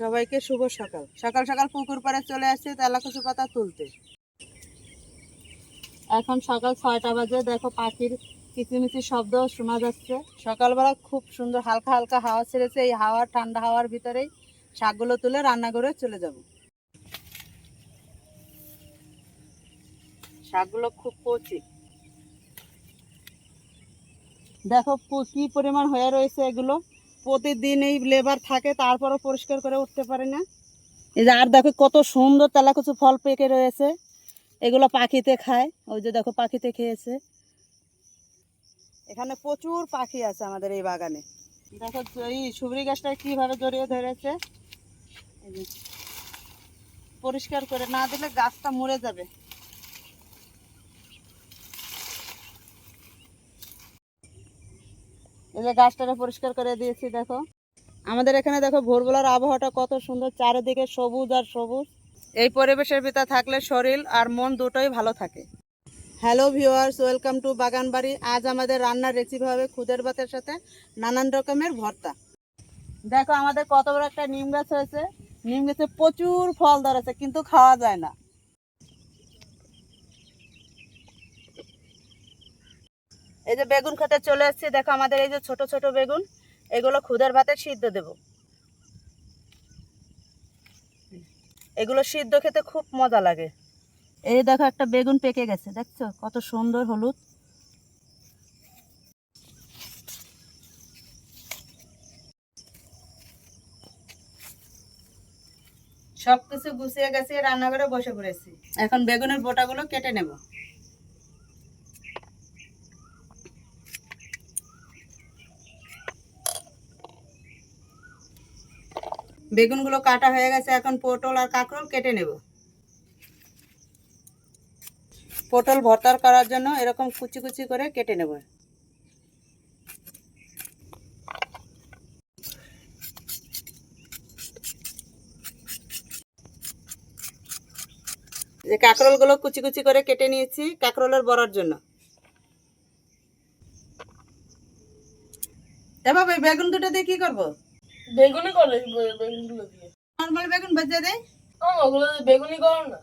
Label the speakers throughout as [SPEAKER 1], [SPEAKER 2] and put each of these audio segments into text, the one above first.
[SPEAKER 1] সবাইকে শুভ সকাল। সকাল সকাল পুকুর পাড়ে চলে আসছে তেলাকুচু পাতা তুলতে।
[SPEAKER 2] এখন সকাল ছয়টা বাজে, দেখো পাখির কিচিমিচি শব্দ শোনা যাচ্ছে।
[SPEAKER 1] সকালবেলা খুব সুন্দর হালকা হালকা হাওয়া ছেড়েছে, এই হাওয়া, ঠান্ডা হাওয়ার ভিতরেই শাকগুলো তুলে রান্না করে চলে যাব। শাকগুলো খুব কচি। দেখো কি পরিমাণ হয়ে রয়েছে এগুলো। প্রতিদিন এই লেবার থাকে তারপরও পরিষ্কার করে উঠতে পারে না। এই যে আর দেখো কত সুন্দর তেলাকুচু ফল পেকে রয়েছে। এগুলো পাখিতে খায় ওই যে দেখো পাখিতে খেয়েছে। এখানে প্রচুর পাখি আছে আমাদের এই বাগানে। দেখো এই সুবরি গাছটা কীভাবে জড়িয়ে ধরেছে। পরিষ্কার করে না দিলে গাছটা মরে যাবে। এই যে গাছটাকে পরিষ্কার করে দিয়েছি, দেখো। আমাদের এখানে দেখো, ভোরবেলার আবহাওয়াটা কত সুন্দর, চারিদিকে সবুজ আর সবুজ। এই পরিবেশের ভিতর থাকলে শরীর আর মন দুটোই ভালো থাকে। হ্যালো ভিউয়ার্স ওয়েলকাম টু বাগানবাড়ি। আজ আমাদের রান্নার রেসিপি হবে খুদের ভাতের সাথে নানান রকমের ভর্তা। দেখো, আমাদের কত বড় একটা নিম গাছ হয়েছে। নিম গাছে প্রচুর ফল ধরেছে, কিন্তু খাওয়া যায় না। এই যে বেগুন খেতে চলে এসেছি দেখো আমাদের এই যে ছোট ছোট বেগুন, এগুলো খুদের ভাতে সিদ্ধ দেব। এগুলো সিদ্ধ খেতে খুব মজা লাগে। এই দেখো একটা বেগুন পেকে গেছে, দেখছ? কত সুন্দর হলুদ। সব কিছু গুছিয়ে গেছে রান্নাঘরে বসে পড়েছি। এখন বেগুনের বোটাগুলো কেটে নেব। বেগুনগুলো কাটা হয়ে গেছে, এখন পটল আর কাঁকরোল কেটে নেব। পটল ভর্তার করার জন্য এরকম কুচি কুচি করে কেটে নেব। যে কাঁকরোলগুলো কুচি কুচি করে কেটে নিয়েছি কাঁকরোলের বড়ার জন্য। ওই বেগুন দুটো দিয়ে কি করব?
[SPEAKER 2] বেগুনি করে বেগুনগুলো দিয়ে।
[SPEAKER 1] নর্মাল বেগুন ভেজে দেয়
[SPEAKER 2] ও ওগুলো বেগুনি করো না।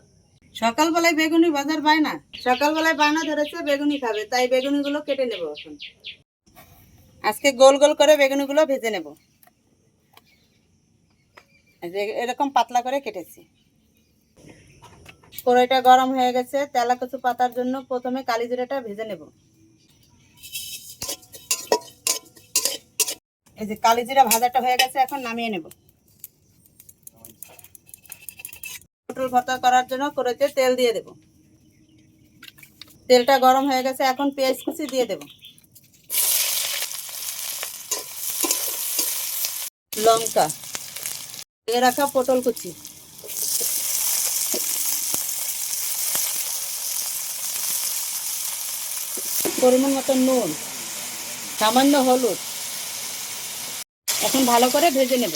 [SPEAKER 1] সকালবেলায় বেগুনি বাজার পায় না। সকালবেলায় বায়না ধরেছে বেগুনি খাবে তাই বেগুনিগুলো কেটে নেব এখন। আজকে গোল গোল করে বেগুনিগুলো ভেজে নেব। এরকম পাতলা করে কেটেছি। কড়াইটা গরম হয়ে গেছে তেলা কচু পাতার জন্য প্রথমে কালি জিরাটা ভেজে নেব। এই যে কালি জিরা ভাজাটা হয়ে গেছে, এখন নামিয়ে নেব। পটল ভর্তা করার জন্য কড়াইতে তেল দিয়ে দেব। তেলটা গরম হয়ে গেছে, এখন পেঁয়াজ কুচি দিয়ে দেব। লঙ্কা দিয়ে রাখা পটল কুচি। পরিমাণ মতো নুন, সামান্য হলুদ। এখন ভালো করে ভেজে নেব।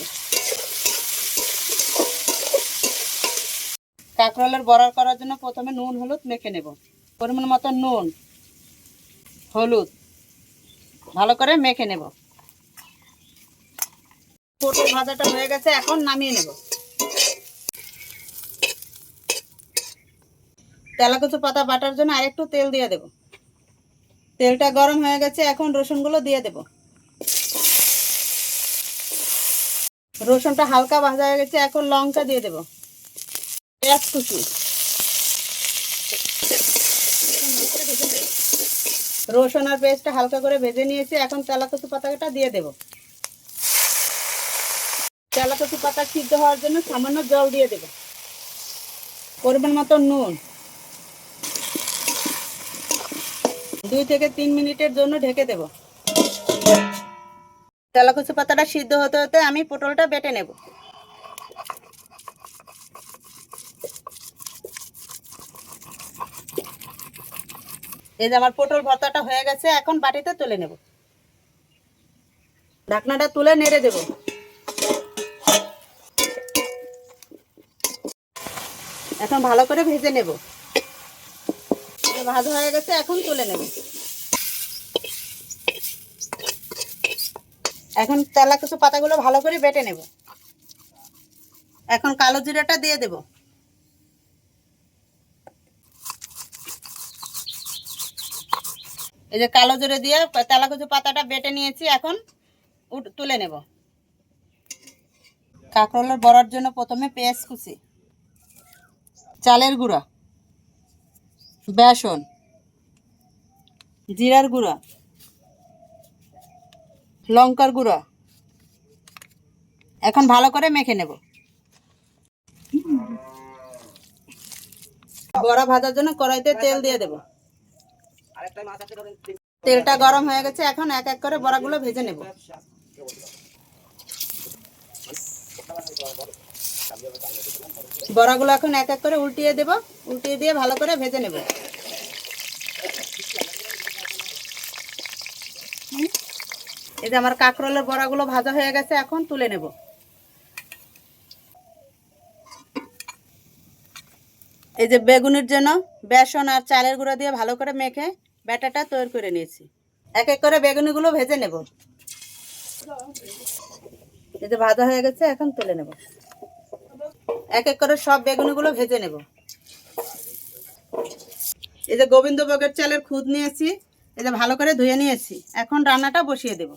[SPEAKER 1] কাঁকরোলের বড়া করার জন্য প্রথমে নুন, হলুদ মেখে নেব। পরিমাণ মতো নুন, হলুদ ভালো করে মেখে নেব। পটল ভাজাটা হয়ে গেছে, এখন নামিয়ে নেব। তেলাকুচু পাতা বাটার জন্য আরেকটু তেল দিয়ে দেব। তেলটা গরম হয়ে গেছে, এখন রসুনগুলো দিয়ে দেব। রসুনটা হালকা ভাজা হয়ে গেছে, এখন লঙ্কা দিয়ে দেব। পেঁয়াজ কুচি রসুন আর পেঁয়াজটা হালকা করে ভেজে নিয়েছি, এখন তেলাকুচু পাতাটা দিয়ে দেব। তেলাকুচু পাতা সিদ্ধ হওয়ার জন্য সামান্য জল দিয়ে দেব। পরিমাণ মতো নুন। দুই থেকে তিন মিনিটের জন্য ঢেকে দেব। তেলাকুচু পাতাটা সিদ্ধ হতে হতে আমি পটলটা বেটে নেব। এই যে আমার পটল ভর্তাটা হয়ে গেছে, এখন বাটিতে তুলে নেব। ঢাকনাটা তুলে নেড়ে দেব। এখন ভালো করে ভেজে নেব। ভাজা হয়ে গেছে, এখন তুলে নেব। এখন তেলা কিছু পাতাগুলো ভালো করে বেটে নেব। এখন কালো জিরাটা দিয়ে দেব। এই যে কালো জিরে দিয়ে তেলাকুচু পাতাটা বেটে নিয়েছি, এখন তুলে নেব। কাঁকরোলের বড়ার জন্য প্রথমে পেঁয়াজ কুচি, চালের গুঁড়া, বেসন, জিরার গুঁড়া লঙ্কার গুঁড়া। এখন ভালো করে মেখে নেব। বড়া ভাজার জন্য কড়াইতে তেল দিয়ে দেব। তেলটা গরম হয়ে গেছে, এখন এক এক করে বড়াগুলো ভেজে নেব। বড়াগুলো এখন এক এক করে উল্টিয়ে দেব, উল্টিয়ে দিয়ে ভালো করে ভেজে নেব। এই যে আমার কাঁকরোলের বড়াগুলো ভাজা হয়ে গেছে, এখন তুলে নেব। এই যে বেগুনের জন্য বেসন আর চালের গুঁড়ো দিয়ে ভালো করে মেখে ব্যাটাটা তৈরি করে নিয়েছি। এক এক করে বেগুনিগুলো ভেজে নেব। এই যে ভাজা হয়ে গেছে, এখন তুলে নেব। এক এক করে সব বেগুনিগুলো ভেজে নেব। এই যে গোবিন্দভোগের চালের খুদ নিয়েছি, এই যে ভালো করে ধুয়ে নিয়েছি। এখন রান্নাটা বসিয়ে দেব।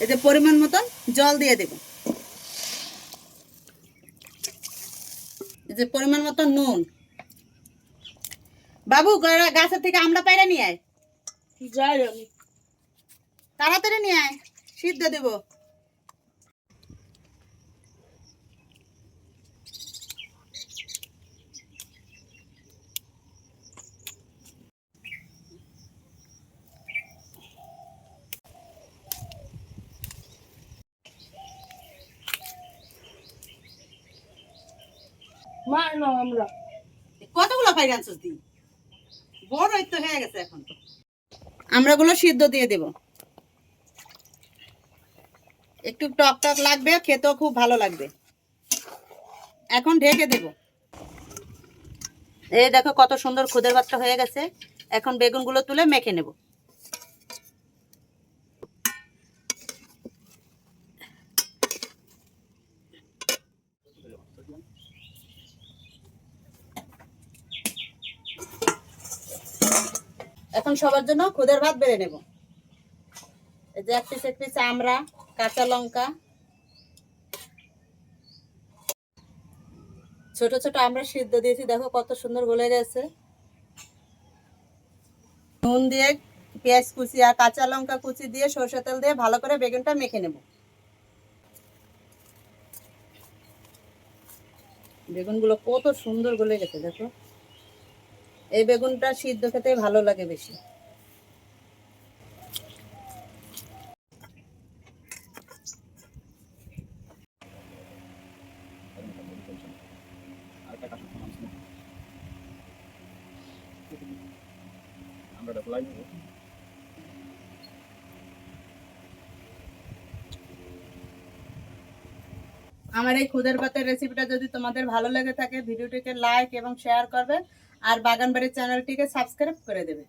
[SPEAKER 1] যে পরিমাণ মতন জল দিয়ে দেব। এই যে পরিমাণ মতন নুন। বাবু গাছের থেকে আমরা পাইরা নিয়ে আয়।
[SPEAKER 2] যাই আমি।
[SPEAKER 1] তাড়াতাড়ি নিয়ে আয়। সিদ্ধ দেব।
[SPEAKER 2] আমরা।
[SPEAKER 1] কতগুলো পাই আনছিস দি বড়ই তো হয়ে গেছে এখন। আমরাগুলো সিদ্ধ দিয়ে দেব। একটু টক টক লাগবে, খেতেও খুব ভালো লাগবে। এখন ঢেকে দেব। এই দেখো কত সুন্দর খুদের ভাতটা হয়ে গেছে। এখন বেগুনগুলো তুলে মেখে নেব। এখন সবার জন্য খুদের ভাত বেড়ে নেব। এই যে এক পিস এক পিস আমড়া কাঁচা লঙ্কা। ছোট ছোট আমরা সিদ্ধ দিয়েছি, দেখো কত সুন্দর গলে গেছে। নুন দিয়ে পেঁয়াজ কুচি আর কাঁচা লঙ্কা কুচি দিয়ে সরষে তেল দিয়ে ভালো করে বেগুনটা মেখে নেব। বেগুনগুলো কত সুন্দর গলে গেছে, দেখো। এই বেগুনটা সিদ্ধ খেতে ভালো লাগে বেশি। আমার এই খুদের পাতের রেসিপিটা যদি তোমাদের ভালো লেগে থাকে, ভিডিওটিকে লাইক এবং শেয়ার করবে। আর বাগানবাড়ির চ্যানেলটিকে সাবস্ক্রাইব করে দেবে